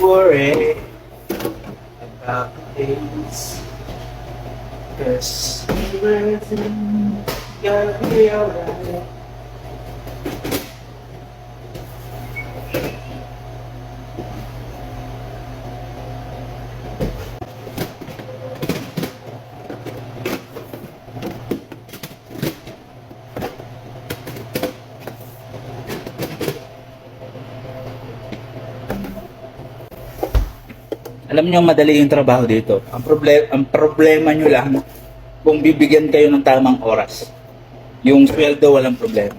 worry about days. Cause everything gonna be alright. Alam niyo madali yung trabaho dito. Ang problema ang problema niyo lang kung bibigyan kayo ng tamang oras. Yung sweldo walang problema.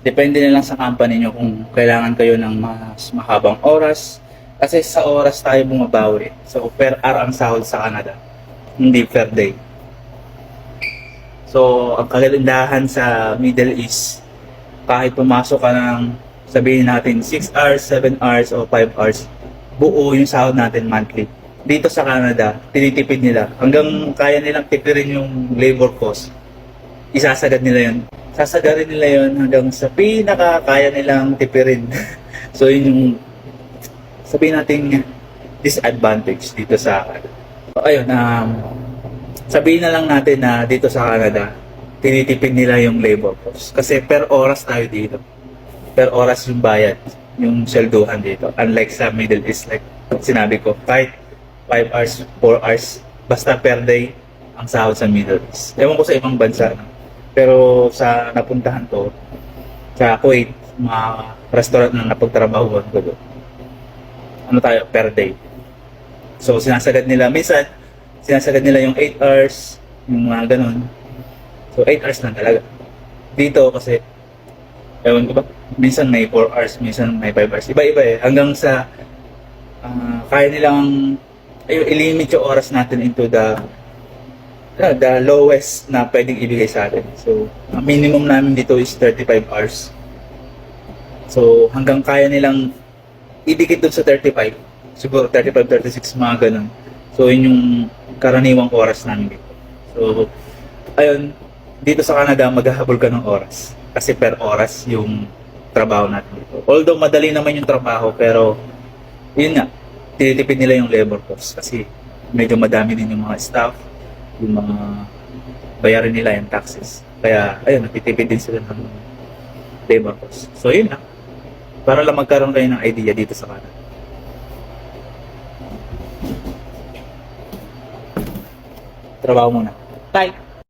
Depende na lang sa company niyo kung kailangan kayo ng mas mahabang oras. Kasi sa oras tayo bumabawi. So per hour ang sahod sa Canada. Hindi per day. So ang kagandahan sa Middle East, kahit pumasok ka ng sabihin natin 6 hours, 7 hours o 5 hours, buo yung sahod natin monthly. Dito sa Canada, tinitipid nila. Hanggang kaya nilang tipirin yung labor cost, isasagad nila yun. Sasagarin nila yun hanggang sa pinaka kaya nilang tipirin. so yun yung sabihin natin disadvantage dito sa Canada. Ayun, um, sabihin na lang natin na dito sa Canada, tinitipid nila yung labor cost. Kasi per oras tayo dito. Per oras yung bayad yung swelduhan dito. Unlike sa Middle East, like sinabi ko, kahit 5 hours, 4 hours, basta per day ang sahod sa Middle East. Ewan ko sa ibang bansa. Pero sa napuntahan ko, sa Kuwait, mga restaurant na napagtrabaho ko doon. Ano tayo, per day. So, sinasagad nila, minsan, sinasagad nila yung 8 hours, yung mga ganun. So, 8 hours lang talaga. Dito kasi, ewan ko ba, minsan may 4 hours, minsan may 5 hours. Iba-iba eh. Hanggang sa ah, kaya nilang ayun, ilimit yung oras natin into the the, the lowest na pwedeng ibigay sa atin. So, ang minimum namin dito is 35 hours. So, hanggang kaya nilang idikit dun sa 35. Siguro 35, 36, mga ganun. So, yun yung karaniwang oras namin dito. So, ayun, dito sa Canada, maghahabol ka ng oras. Kasi per oras yung trabaho natin dito. Although madali naman yung trabaho, pero yun nga, tinitipid nila yung labor cost. Kasi medyo madami din yung mga staff, yung mga bayarin nila yung taxes. Kaya, ayun, natitipid din sila ng labor cost. So, yun lang. Para lang magkaroon kayo ng idea dito sa Canada. Trabaho muna. Bye!